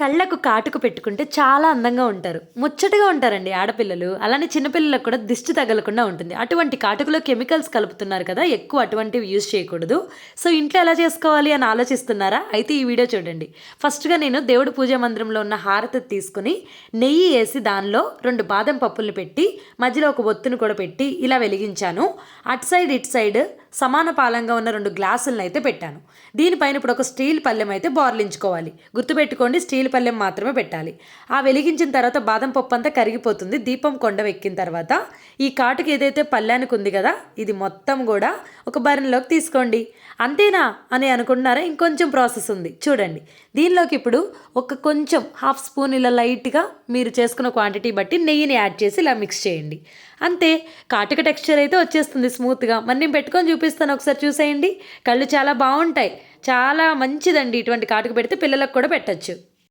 కళ్ళకు కాటుకు పెట్టుకుంటే చాలా అందంగా ఉంటారు. ముచ్చటగా ఉంటారండి ఆడపిల్లలు. అలానే చిన్నపిల్లలకు కూడా దిష్టి తగలకుండా ఉంటుంది. అటువంటి కాటుకులో కెమికల్స్ కలుపుతున్నారు కదా ఎక్కువ అటువంటివి యూజ్ చేయకూడదు. సో ఇంట్లో ఎలా చేసుకోవాలి అని ఆలోచిస్తున్నారా? అయితే ఈ వీడియో చూడండి. ఫస్ట్గా నేను దేవుడి పూజా మందిరంలో ఉన్న హారతి తీసుకుని నెయ్యి వేసి దానిలో రెండు బాదం పప్పుల్ని పెట్టి మధ్యలో ఒక ఒత్తును కూడా పెట్టి ఇలా వెలిగించాను. అటు సైడ్ ఇటు సైడ్ సమాన పాలంగా ఉన్న రెండు గ్లాసులను అయితే పెట్టాను. దీనిపైన ఇప్పుడు ఒక స్టీల్ పళ్ళెం అయితే బోర్లించుకోవాలి. గుర్తుపెట్టుకోండి స్టీల్ పళ్ళెం మాత్రమే పెట్టాలి. ఆ వెలిగించిన తర్వాత బాదం పప్పు అంతా కరిగిపోతుంది. దీపం కొండవెక్కిన తర్వాత ఈ కాటుకి ఏదైతే పళ్ళానికి ఉంది కదా ఇది మొత్తం కూడా ఒక బరణలోకి తీసుకోండి. అంతేనా అని అనుకుంటున్నారా? ఇంకొంచెం ప్రాసెస్ ఉంది. చూడండి. దీనిలోకి ఇప్పుడు ఒక కొంచెం హాఫ్ స్పూన్ ఇలా లైట్గా మీరు చేసుకున్న క్వాంటిటీ బట్టి నెయ్యిని యాడ్ చేసి ఇలా మిక్స్ చేయండి. అంతే. కాటుక టెక్స్చర్ అయితే వచ్చేస్తుంది స్మూత్గా. మరి నేను పెట్టుకొని చూపిస్తాను ఒకసారి చూసేయండి. కళ్ళు చాలా బాగుంటాయి. చాలా మంచిదండి ఇటువంటి కాటుకు పెడితే పిల్లలకు కూడా పెట్టచ్చు.